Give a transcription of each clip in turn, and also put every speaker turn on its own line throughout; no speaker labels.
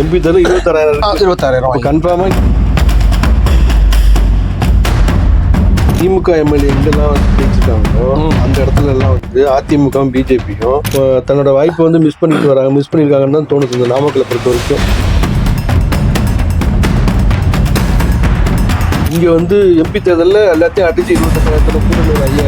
MP தேர்தல் இருபத்தாறாயிரம்
இருபத்தாறாயிரம் வாங்கி-
கன்ஃபார்மா திமுக எம்எல்ஏ எங்கெல்லாம் ஜெயிச்சிருக்காங்களோ அந்த இடத்துல எல்லாம் வந்து அதிமுகவும் பிஜேபியும் தன்னோட வாய்ப்பை வந்து மிஸ் பண்ணிட்டு வராங்க மிஸ் பண்ணியிருக்காங்கன்னு தான் தோணுது இந்த நாமக்கலை பொறுத்த வரைக்கும் இங்க வந்து எம்பி தேர்தலில் எல்லாத்தையும் அடிச்சு இருபத்தெட்டாயிரத்துல
ஆமா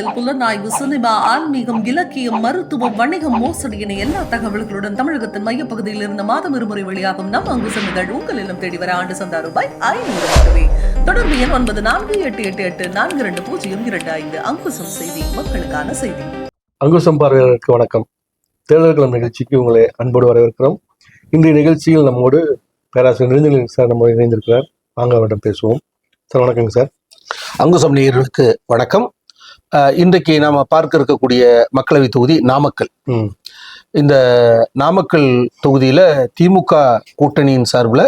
அரசியல் புலனாய்வு சினிமா ஆன்மீகம் இலக்கியம் மருத்துவம் வணிகம் மோசடி என எல்லா தகவல்களுடன் தமிழகத்தின் மையப்பகுதியில் இருந்து மாதம் இருமுறை வெளியாகும் நம் அங்குசம் நிகழ்வு உங்கள் இல்லம் தேடி வர ஆண்டு சந்தா ரூபாய் ஐநூறு மட்டுமே. தொடர்பு எண் ஒன்பது நான்கு எட்டு எட்டு எட்டு நான்கு இரண்டு பூஜ்ஜியம் இரண்டு ஐந்து. அங்குசம் செய்தி மக்களுக்கான செய்தி.
அங்குசம் பார்வையாளருக்கு வணக்கம். தேர்தல் களம் நிகழ்ச்சிக்கு உங்களை அன்போடு வரவேற்கிறோம். இன்றைய நிகழ்ச்சியில் நம்மோடு பேராசிரியர் நெடுஞ்சலின் சார் நம்ம இணைந்திருக்கிறார். வாங்க அவரிடம் பேசுவோம். சார் வணக்கங்க சார்.
அங்குசம் நேயர்களுக்கு வணக்கம். இன்றைக்கு நாம பார்க்க இருக்கக்கூடிய மக்களவை தொகுதி நாமக்கல். இந்த நாமக்கல் தொகுதியில திமுக கூட்டணியின் சார்பில்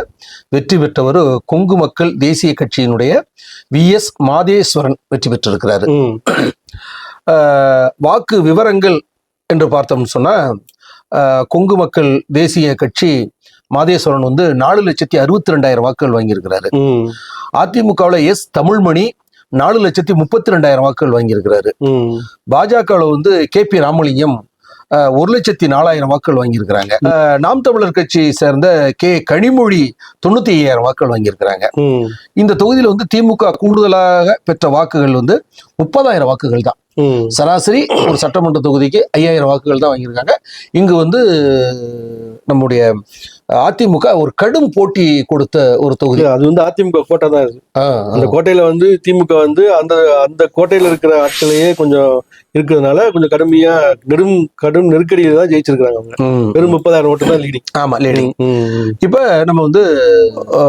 வெற்றி பெற்றவர் கொங்கு மக்கள் தேசிய கட்சியினுடைய வி எஸ் மாதேஸ்வரன் வெற்றி பெற்றிருக்கிறாரு. வாக்கு விவரங்கள் என்று பார்த்தோம்னு சொன்னா கொங்கு மக்கள் தேசிய கட்சி மாதேஸ்வரன் வந்து நாலு லட்சத்தி அறுபத்தி ரெண்டாயிரம் வாக்குகள் வாங்கியிருக்கிறாரு. அதிமுகவில் எஸ் தமிழ்மணி நாலு லட்சத்தி முப்பத்தி ரெண்டாயிரம் வாக்குகள் வாங்கியிருக்கிறாரு. பாஜகவில் வந்து கே பி ராமலிங்கம் ஒரு லட்சத்தி நாலாயிரம் வாக்குகள் வாங்கியிருக்கிறாங்க. நாம் தமிழர் கட்சியை சேர்ந்த கே கனிமொழி தொண்ணூத்தி ஐயாயிரம் வாக்குகள் வாங்கியிருக்கிறாங்க. இந்த தொகுதியில் வந்து திமுக கூடுதலாக பெற்ற வாக்குகள் வந்து முப்பதாயிரம் வாக்குகள் தான். சராசரி ஒரு சட்டமன்ற தொகுதிக்கு ஐயாயிரம் வாக்குகள் தான் வாங்கியிருக்காங்க. இங்கு வந்து நம்முடைய அதிமுக ஒரு கடும் போட்டி கொடுத்த ஒரு தொகுதி.
அது வந்து அதிமுக கோட்டை தான் இருக்கு அந்த கோட்டையில வந்து திமுக வந்து அந்த அந்த கோட்டையில இருக்கிற ஆட்களையே கொஞ்சம் இருக்கிறதுனால கொஞ்சம் கடுமையா நெடும் கடும் நெருக்கடியில தான் ஜெயிச்சிருக்காங்க அவங்க. வெறும் முப்பதாயிரம் ஓட்டு தான் லீடிங்
ஆமா லேடி
ம்
இப்ப நம்ம வந்து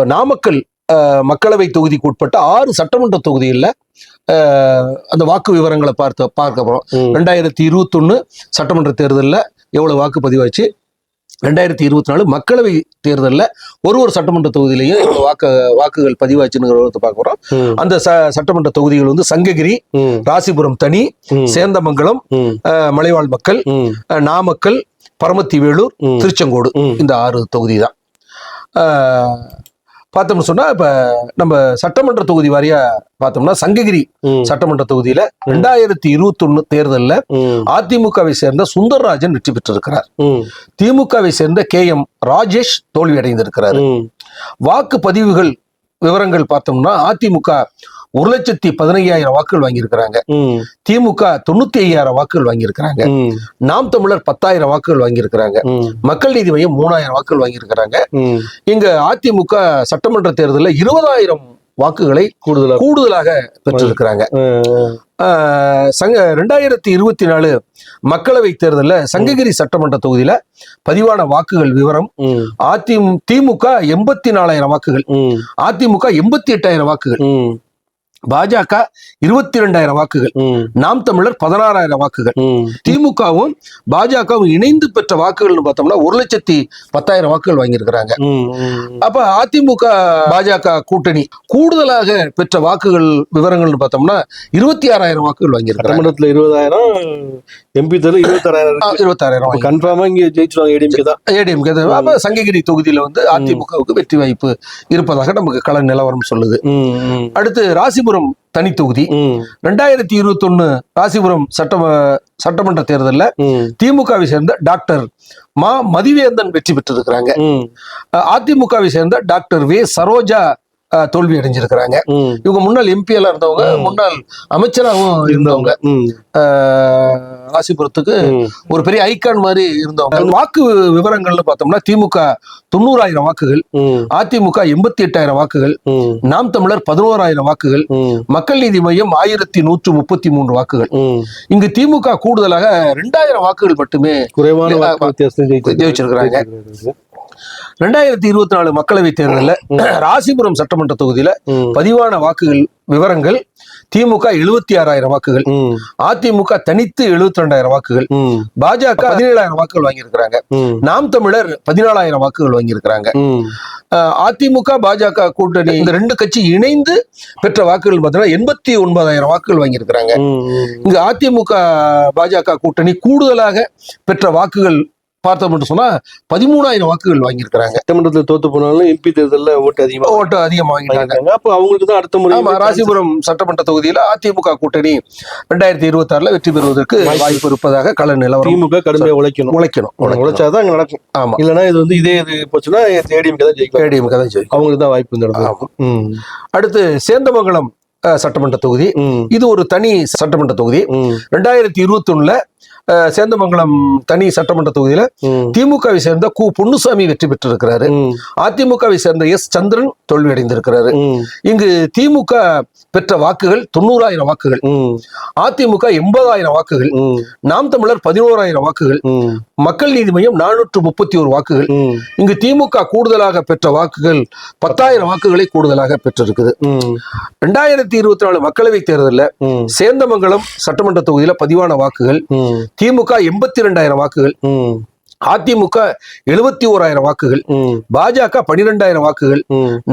நாமக்கல் மக்களவை தொகுதிக்கு உட்பட்ட ஆறு சட்டமன்ற தொகுதிகளில் அந்த வாக்கு விவரங்களை பார்த்து பார்க்க போறோம்.
ம்.
ரெண்டாயிரத்தி இருபத்தொன்னு சட்டமன்ற தேர்தலில் எவ்வளவு வாக்கு பதிவாச்சு? ரெண்டாயிரத்தி இருபத்தி நாலு மக்களவை தேர்தலில் ஒரு ஒரு சட்டமன்ற தொகுதியிலையும் வாக்கு வாக்குகள் பதிவாச்சுங்கிறத பார்க்க போறோம்.
ம்.
அந்த ச சட்டமன்ற தொகுதிகள் வந்து சங்ககிரி ராசிபுரம் தனி சேந்தமங்கலம் மலைவாழ் மக்கள் நாமக்கல் பரமத்தி வேலூர் திருச்செங்கோடு இந்த ஆறு தொகுதி தான் பார்த்தோம்னு சொன்னா இப்ப நம்ம சட்டமன்ற தொகுதி வாரியா பார்த்தோம்னா சங்ககிரி சட்டமன்ற தொகுதியில ரெண்டாயிரத்தி இருபத்தொன்னு தேர்தலில்
ம்.
அதிமுகவை சேர்ந்த சுந்தர்ராஜன் வெற்றி பெற்றிருக்கிறார். திமுகவை சேர்ந்த கே எம் ராஜேஷ் தோல்வி அடைந்திருக்கிறார்
ம்.
வாக்கு பதிவுகள் விவரங்கள் பார்த்தோம்னா அதிமுக ஒரு லட்சத்தி பதினையாயிரம் வாக்குகள் வாங்கியிருக்கிறாங்க. திமுக தொண்ணூத்தி ஐயாயிரம் வாக்குகள் வாங்கியிருக்கிறாங்க. நாம் தமிழர் பத்தாயிரம் வாக்குகள் வாங்கியிருக்கிறாங்க. மக்கள் நீதி மையம் மூணாயிரம் வாக்குகள் வாங்கியிருக்கிறாங்க. இங்க அதிமுக சட்டமன்ற தேர்தலில் இருபதாயிரம் வாக்குகளை
கூடுதலா
கூடுதலாக பெற்றிருக்கிறாங்க. சங்க ரெண்டாயிரத்தி இருபத்தி நாலு மக்களவை தேர்தலில் சங்ககிரி சட்டமன்ற தொகுதியில பதிவான வாக்குகள் விவரம்.
ம்.
அதிமு திமுக எண்பத்தி நாலாயிரம் வாக்குகள். அதிமுக எண்பத்தி எட்டாயிரம் வாக்குகள். பாஜக இருபத்தி ரெண்டாயிரம் வாக்குகள் நாம் தமிழர் பதினாறாயிரம் வாக்குகள். திமுகவும் பாஜகவும் இணைந்து பெற்ற வாக்குகள்னு பார்த்தோம்னா ஒரு லட்சத்தி பத்தாயிரம் வாக்குகள் வாங்கியிருக்கிறாங்க. அப்ப அதிமுக பாஜக கூட்டணி கூடுதலாக பெற்ற வாக்குகள் விவரங்கள்னு பார்த்தோம்னா இருபத்தி ஆறாயிரம் வாக்குகள் வாங்கியிருக்கிறாங்க.
சட்டமன்றத்துல இருபதாயிரம் எம்பி தேர்தல் இருபத்தாறாயிரம்
இருபத்தாறாயிரம்
கன்ஃபார்மா இங்க ஜெயிச்சிருவாங்க ஏடிஎம்கே தான்.
ஏடிஎம்கே அப்ப சங்ககிரி தொகுதியில வந்து அதிமுகவுக்கு வெற்றி வாய்ப்பு இருப்பதாக நமக்கு கள நிலவரம் சொல்லுது. அடுத்து ராசிபுரம் தனி தொகுதி. ரெண்டாயிரத்தி இருபத்தொன்னு ராசிபுரம் சட்ட சட்டமன்ற தேர்தலில் திமுகவை சேர்ந்த டாக்டர் மா மதிவேந்தன் வெற்றி பெற்றிருக்கிறாங்க. அதிமுகவை சேர்ந்த டாக்டர் வே சரோஜா தோல்வி அடைஞ்சிருக்கிறாங்க. இவங்க முன்னாள் எம்பிஎல்லாம் இருந்தவங்க முன்னாள் அமைச்சராகவும் இருந்தவங்க. ராசிபுரத்துக்கு ஒரு பெரிய ஐக்கான் மாதிரி இருந்தவங்க. வாக்கு விவரங்கள்னு பார்த்தோம்னா திமுக தொண்ணூறாயிரம் வாக்குகள் அதிமுக எண்பத்தி எட்டாயிரம் வாக்குகள் நாம் தமிழர் பதினோராயிரம் வாக்குகள் மக்கள் நீதி மையம் ஆயிரத்தி நூற்று முப்பத்தி மூன்று வாக்குகள். இங்கு திமுக கூடுதலாக ரெண்டாயிரம் வாக்குகள் மட்டுமே
குறைவான
ஜெயிச்சிருக்கிறாங்க. ரெண்டாயிரத்தி இருபத்தி நாலு மக்களவை தேர்தலில் ராசிபுரம் சட்டமன்ற தொகுதியில பதிவான வாக்குகள் விவரங்கள் திமுக எழுபத்தி ஆறாயிரம் வாக்குகள் அதிமுக தனித்து எழுபத்தி ரெண்டாயிரம் வாக்குகள் பாஜக பதினேழாயிரம் வாக்குகள் வாங்கியிருக்கிறாங்க. நாம் தமிழர் பதினாலாயிரம் வாக்குகள் வாங்கியிருக்கிறாங்க. அதிமுக பாஜக கூட்டணி இந்த ரெண்டு கட்சி இணைந்து பெற்ற வாக்குகள் பார்த்தீங்கன்னா எண்பத்தி ஒன்பதாயிரம் வாக்குகள் வாங்கியிருக்கிறாங்க. இங்கு அதிமுக பாஜக கூட்டணி கூடுதலாக பெற்ற வாக்குகள் பார்த்தோம்னு சொன்னா பதிமூணாயிரம் வாக்குகள் வாங்கியிருக்கிறாங்க.
சட்டமன்றத்தில் தோத்து போனாலும் எம்பி தேர்தலில் ஓட்டு அதிகமா
ஓட்டு அதிகம் வாங்கிட்டாங்க.
அப்போ அவங்களுக்கு தான் அடுத்த முறை
ராசிபுரம் சட்டமன்ற தொகுதியில அதிமுக கூட்டணி ரெண்டாயிரத்தி இருபத்தி ஆறுல வெற்றி பெறுவதற்கு வாய்ப்பு இருப்பதாக கள நிலவரம்
திமுக கடுமையா உழைக்கணும்.
உழைக்கணும்.
உழைச்சாதான் அங்க நடக்கும்.
ஆமா.
இல்லைன்னா இது வந்து இதே இது போச்சுன்னா ஏடிஎம்கே தான் ஜெயிக்கும்.
ஏடிஎம்கே தான் ஜெயிக்கும்.
அவங்களுக்கு தான் வாய்ப்பு இந்த
அடுத்து சேந்தமங்கலம் சட்டமன்ற தொகுதி. இது ஒரு தனி சட்டமன்ற தொகுதி. ரெண்டாயிரத்தி இருபத்தி ஒண்ணுல சேந்தமங்கலம் தனி சட்டமன்ற தொகுதியில திமுகவை சேர்ந்த கு. பொன்னுசாமி வெற்றி பெற்றிருக்கிறாரு. அதிமுகவை சேர்ந்த எஸ். சந்திரன் தோல்வி அடைந்திருக்கிறாரு
ம்.
இங்கு திமுக பெற்ற வாக்குகள் தொண்ணூறாயிரம் வாக்குகள். அதிமுக எண்பதாயிரம் வாக்குகள். நாம் தமிழர் பதினோராயிரம் வாக்குகள். மக்கள் நீதி மையம் நானூற்று முப்பத்தி ஒரு வாக்குகள் இங்கு திமுக கூடுதலாக பெற்ற வாக்குகள் பத்தாயிரம் வாக்குகளை கூடுதலாக பெற்றிருக்குது. ரெண்டாயிரத்தி இருபத்தி நாலு மக்களவை தேர்தலில் சேந்தமங்கலம் சட்டமன்ற தொகுதியில பதிவான வாக்குகள். திமுக எண்பத்தி ரெண்டாயிரம் வாக்குகள் அதிமுக எழுபத்தி ஓராயிரம் வாக்குகள் பாஜக பனிரெண்டாயிரம் வாக்குகள்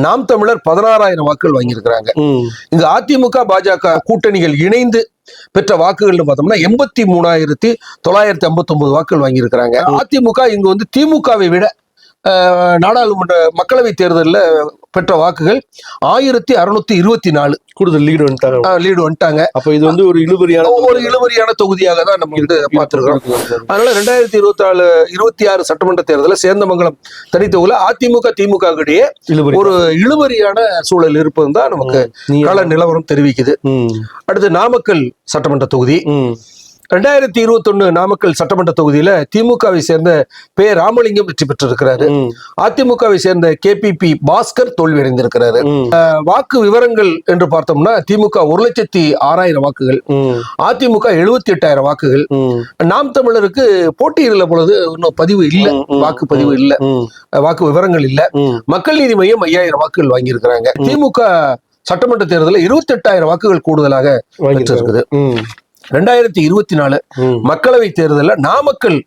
நாம் தமிழர் பதினாறாயிரம் வாக்குகள் வாங்கியிருக்கிறாங்க. இங்க அதிமுக பாஜக கூட்டணிகள் இணைந்து பெற்ற வாக்குகள்னு பார்த்தோம்னா எண்பத்தி மூணாயிரத்தி தொள்ளாயிரத்தி ஐம்பத்தி ஒன்பது வாக்குகள் வாங்கியிருக்கிறாங்க. அதிமுக இங்க வந்து திமுகவை விட நாடாளுமன்ற மக்களவை தேர்தலில் பெற்ற வாக்குகள் ஆயிரத்தி அறுநூத்தி இருபத்தி நாலு
கூடுதல் லீடு வந்துட்டாங்க
லீடு வந்துட்டாங்க.
அப்ப இது வந்து ஒரு இழுபறியான
ஒரு இழுபறியான தொகுதியாக தான் நம்ம வந்து பார்த்திருக்கிறோம். அதனால ரெண்டாயிரத்தி இருபத்தி நாலு இருபத்தி ஆறு சட்டமன்ற தேர்தலில் சேந்தமங்கலம் தனித்தொகுதியில் அதிமுக திமுக இடையே ஒரு இழுபறியான சூழல் இருப்பது தான் நமக்கு கள நிலவரம் தெரிவிக்குது. அடுத்து நாமக்கல் சட்டமன்ற தொகுதி. ரெண்டாயிரத்தி இருபத்தொன்னு நாமக்கல் சட்டமன்ற தொகுதியில திமுகவை சேர்ந்த பே ராமலிங்கம் வெற்றி பெற்றிருக்கிறாரு. அதிமுகவை சேர்ந்த கேபிபி பாஸ்கர் தோல்வி அடைந்திருக்கிறாரு
ம்.
அஹ், வாக்கு விவரங்கள் என்று பார்த்தோம்னா திமுக ஒரு லட்சத்தி ஆறாயிரம் வாக்குகள் அதிமுக எழுபத்தி எட்டாயிரம் வாக்குகள் நாம் தமிழருக்கு போட்டியிடல பொழுது இன்னும் பதிவு இல்ல. வாக்குப்பதிவு இல்ல. வாக்கு விவரங்கள் இல்ல. மக்கள் நீதி மையம் ஐயாயிரம் வாக்குகள் வாங்கியிருக்கிறாங்க. திமுக சட்டமன்ற தேர்தலில் இருபத்தி எட்டாயிரம் வாக்குகள் கூடுதலாக பெற்றிருக்குது ரெண்டாயிரத்தி இருபத்தி நாலு மக்களவை தேர்தலில் நாமக்கல்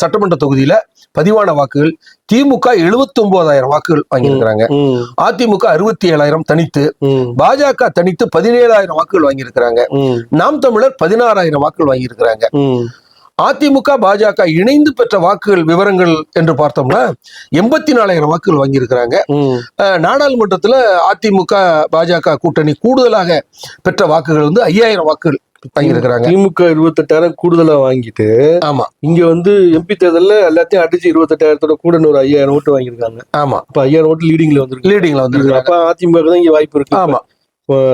சட்டமன்ற தொகுதியில பதிவான வாக்குகள் திமுக எழுபத்தி ஒன்பதாயிரம் வாக்குகள் வாங்கியிருக்கிறாங்க. அதிமுக அறுபத்தி ஏழாயிரம் தனித்து பாஜக தனித்து பதினேழாயிரம் வாக்குகள் வாங்கியிருக்கிறாங்க. நாம் தமிழர் பதினாறாயிரம் வாக்குகள் வாங்கியிருக்கிறாங்க. அதிமுக பாஜக இணைந்து பெற்ற வாக்குகள் விவரங்கள் என்று பார்த்தோம்னா எண்பத்தி நாலாயிரம் வாக்குகள் வாங்கியிருக்கிறாங்க. நாடாளுமன்றத்துல அதிமுக பாஜக கூட்டணி கூடுதலாக பெற்ற வாக்குகள் வந்து ஐயாயிரம் வாக்குகள் வாங்கியிருக்கிறாங்க
திமுக இருபத்தெட்டாயிரம் கூடுதலா வாங்கிட்டு
ஆமா.
இங்க வந்து எம்பி தேர்தல்ல எல்லாத்தையும் அடிச்சு இருபத்தெட்டாயிரத்தோட கூட ஒரு ஐயாயிரம் ஓட்டு வாங்கியிருக்காங்க.
ஆமா.
அப்ப ஐயாயிரம் ஓட்டு லீடிங்ல வந்திருக்கு.
லீடிங்ல வந்து
அப்ப அதிமுக தான் இங்க வாய்ப்பு இருக்கு.
ஆமா.
இப்போ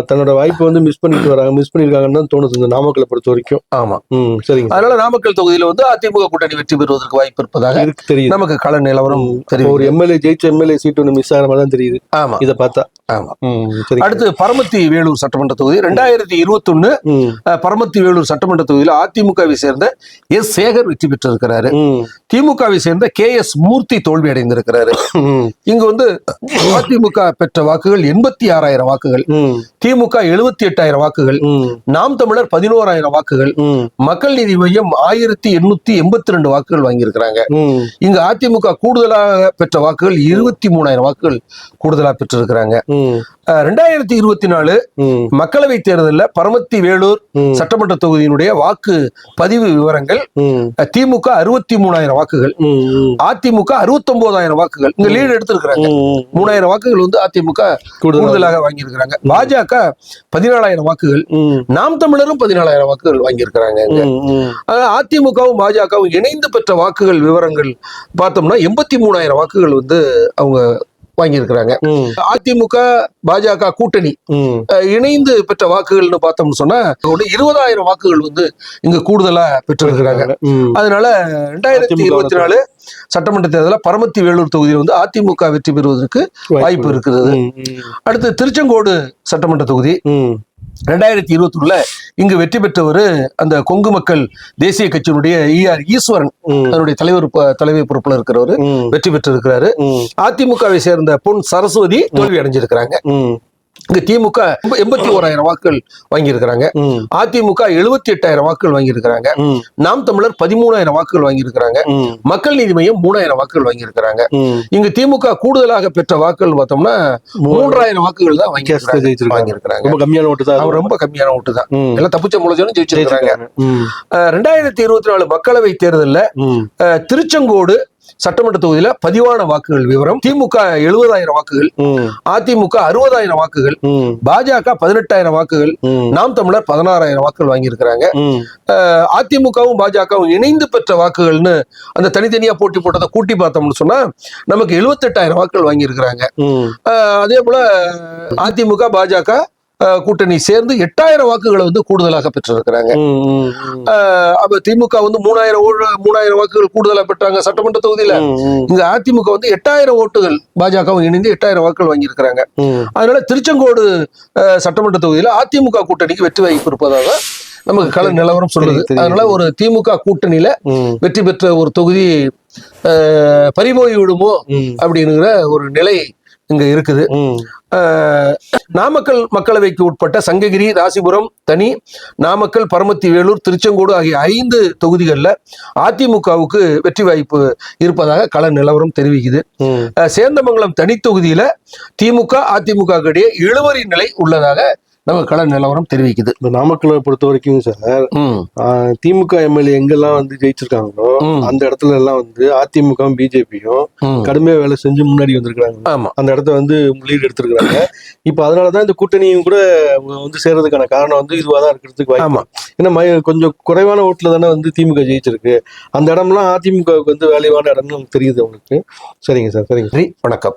தன்னோட வாய்ப்பை வந்து மிஸ் பண்ணிட்டு வராங்க மிஸ் பண்ணிருக்காங்கன்னு தான் தோணுது இந்த நாமக்கலை பொறுத்த வரைக்கும்.
ஆமா.
ம் சரிங்க.
அதனால நாமக்கல் தொகுதியில வந்து அதிமுக கூட்டணி வெற்றி பெறுவதற்கு வாய்ப்பு இருப்பதாக
இருக்கு தெரியுது.
நமக்கு கள நிலவரம் தெரியும்
ஒரு எம்எல்ஏ ஜெயிச்ச எம்எல்ஏ சீட் ஒன்று மிஸ் ஆகிற மாதிரி தான் தெரியுது.
ஆமா.
இதை பார்த்தா.
ஆமா. அடுத்து பரமத்தி வேலூர் சட்டமன்ற தொகுதி. ரெண்டாயிரத்தி இருபத்தொன்னு பரமத்தி வேலூர் சட்டமன்ற தொகுதியில் அதிமுகவை சேர்ந்த எஸ் சேகர் வெற்றி பெற்றிருக்கிறாரு. திமுகவை சேர்ந்த கே எஸ் மூர்த்தி தோல்வி அடைந்திருக்கிறாரு. இங்கு வந்து அதிமுக பெற்ற வாக்குகள் எண்பத்தி ஆறாயிரம் வாக்குகள். திமுக எழுபத்தி எட்டாயிரம் வாக்குகள் நாம் தமிழர் பதினோராயிரம் வாக்குகள் மக்கள் நீதி மையம் ஆயிரத்தி எண்ணூத்தி எண்பத்தி ரெண்டு வாக்குகள் வாங்கியிருக்கிறாங்க. இங்கு அதிமுக கூடுதலாக பெற்ற வாக்குகள் இருபத்தி மூணாயிரம் வாக்குகள் கூடுதலாக பெற்றிருக்கிறாங்க. ரெண்டாயிரத்தி இருபத்தி நாலு மக்களவை தேர்தலில் பரமத்தி வேலூர் சட்டமன்ற தொகுதியினுடைய வாக்கு பதிவு விவரங்கள் திமுக அறுபத்தி மூணாயிரம் வாக்குகள் அதிமுக அறுபத்தொன்பதாயிரம் வாக்குகள். இங்க லீடு எடுத்திருக்கிறாங்க. மூணாயிரம் வாக்குகள் வந்து அதிமுக
கூடுதலா.
கூடுதலாக வாங்கியிருக்கிறாங்க. பாஜக பதினாலாயிரம் வாக்குகள் நாம் தமிழரும் பதினாலாயிரம் வாக்குகள் வாங்கியிருக்கிறாங்க அதிமுகவும் பாஜகவும் இணைந்து பெற்ற வாக்குகள் விவரங்கள் பார்த்தோம்னா எண்பத்தி மூணாயிரம் வாக்குகள் வந்து அவங்க வாங்கியிருக்கிறாங்க. அதிமுக பாஜக கூட்டணி இணைந்து பெற்ற வாக்குகள்னு பார்த்தோம்னு சொன்னா இருபதாயிரம் வாக்குகள் வந்து இங்க கூடுதலா பெற்றிருக்கிறாங்க. அதனால ரெண்டாயிரத்தி இருபத்தி நாலு சட்டமன்ற தேர்தலில் பரமத்தி வேலூர் தொகுதியில் வந்து அதிமுக வெற்றி பெறுவதற்கு வாய்ப்பு இருக்கிறது. அடுத்து திருச்செங்கோடு சட்டமன்ற தொகுதி. ரெண்டாயிரத்தி இருபத்தி இங்கு வெற்றி பெற்றவர் அந்த கொங்கு மக்கள் தேசிய கட்சியினுடைய ஈஆர் ஈஸ்வரன்
ம்.
அதனுடைய தலைவர் தலைமை பொறுப்புல இருக்கிறவர் வெற்றி பெற்றிருக்கிறாரு. அதிமுகவை சேர்ந்த பொன் சரஸ்வதி தோல்வி அடைஞ்சிருக்கிறாங்க. இங்க திமுக எண்பத்தி ஓராயிரம் வாக்குகள் வாங்கியிருக்கிறாங்க. அதிமுக எழுபத்தி எட்டாயிரம் வாக்குகள் வாங்கியிருக்கிறாங்க. நாம் தமிழர் பதிமூணாயிரம் வாக்குகள் வாங்கியிருக்கிறாங்க. மக்கள் நீதி மையம் மூணாயிரம் வாக்குகள் வாங்கியிருக்கிறாங்க. இங்க திமுக கூடுதலாக பெற்ற வாக்குகள் பார்த்தோம்னா மூன்றாயிரம் வாக்குகள் தான் வாங்கியிருக்கிறாங்க.
ரொம்ப கம்மியான ஓட்டு தான்.
ரொம்ப கம்மியான ஓட்டு தான். எல்லாம் தப்பிச்ச முளைச்சோன்னு ஜெயிச்சிருக்கிறாங்க. ரெண்டாயிரத்தி இருபத்தி நாலு மக்களவை தேர்தலில் திருச்செங்கோடு சட்டமன்ற தொகுதியில பதிவான வாக்குகள் விவரம் திமுக எழுபதாயிரம் வாக்குகள் அதிமுக அறுபதாயிரம் வாக்குகள் பாஜக பதினெட்டாயிரம் வாக்குகள் நாம் தமிழர் பதினாறாயிரம் வாக்குகள் வாங்கியிருக்கிறாங்க. அதிமுகவும் பாஜகவும் இணைந்து பெற்ற வாக்குகள்னு அந்த தனித்தனியா போட்டி போட்டதை கூட்டி பார்த்தோம்னு சொன்னா நமக்கு எழுபத்தெட்டாயிரம் வாக்குகள் வாங்கியிருக்கிறாங்க. அதே போல அதிமுக பாஜக கூட்டணி சேர்ந்து எட்டாயிரம் வாக்குகளை வந்து கூடுதலாக பெற்றிருக்கிறாங்க. அப்ப திமுக வந்து மூணாயிரம் மூணாயிரம் வாக்குகள் கூடுதலா பெற்றாங்க சட்டமன்ற தொகுதியில. இங்க அதிமுக வந்து எட்டாயிரம் ஓட்டுகள் பாஜகவும் இணைந்து எட்டாயிரம் வாக்குகள் வாங்கியிருக்கிறாங்க. அதனால திருச்செங்கோடு சட்டமன்ற தொகுதியில அதிமுக கூட்டணிக்கு வெற்றி வாய்ப்பு இருப்பதாக நமக்கு கள நிலவரம் சொல்லுது. அதனால ஒரு திமுக கூட்டணியில வெற்றி பெற்ற ஒரு தொகுதி பறிபோய் விடுமோ அப்படிங்கிற ஒரு நிலை இங்க இருக்குது. நாமக்கல் மக்களவைக்கு உட்பட்ட சங்ககிரி ராசிபுரம் தனி நாமக்கல் பரமத்தி வேலூர் திருச்செங்கோடு ஆகிய ஐந்து தொகுதிகளில் அதிமுகவுக்கு வெற்றி வாய்ப்பு இருப்பதாக கள நிலவரம் தெரிவிக்குது. சேந்தமங்கலம் தனி தொகுதியில திமுக அதிமுக இடையே இழுவரி நிலை உள்ளதாக நமக்கு கள நிலவரம் தெரிவிக்குது.
இந்த நாமக்கலை பொறுத்த வரைக்கும் சார் திமுக எம்எல்ஏ எங்கெல்லாம் வந்து ஜெயிச்சிருக்காங்களோ. அந்த இடத்துல எல்லாம் வந்து அதிமுகவும் பிஜேபியும். கடுமையா வேலை செஞ்சு முன்னாடி வந்திருக்காங்க
ஆமா.
அந்த இடத்த வந்து லீட் எடுத்திருக்காங்க இப்ப அதனாலதான் இந்த கூட்டணியும் கூட வந்து சேர்றதுக்கான காரணம் வந்து இதுவா தான் இருக்கிறதுக்கு வாய்ப்பு.
ஆமா.
ஏன்னா கொஞ்சம் குறைவான ஓட்டுல தானே வந்து திமுக ஜெயிச்சிருக்கு. அந்த இடம்லாம் அதிமுகவுக்கு வந்து வேலைவான இடம்னு தெரியுது அவங்களுக்கு சரிங்க சார் சரிங்க
வணக்கம்.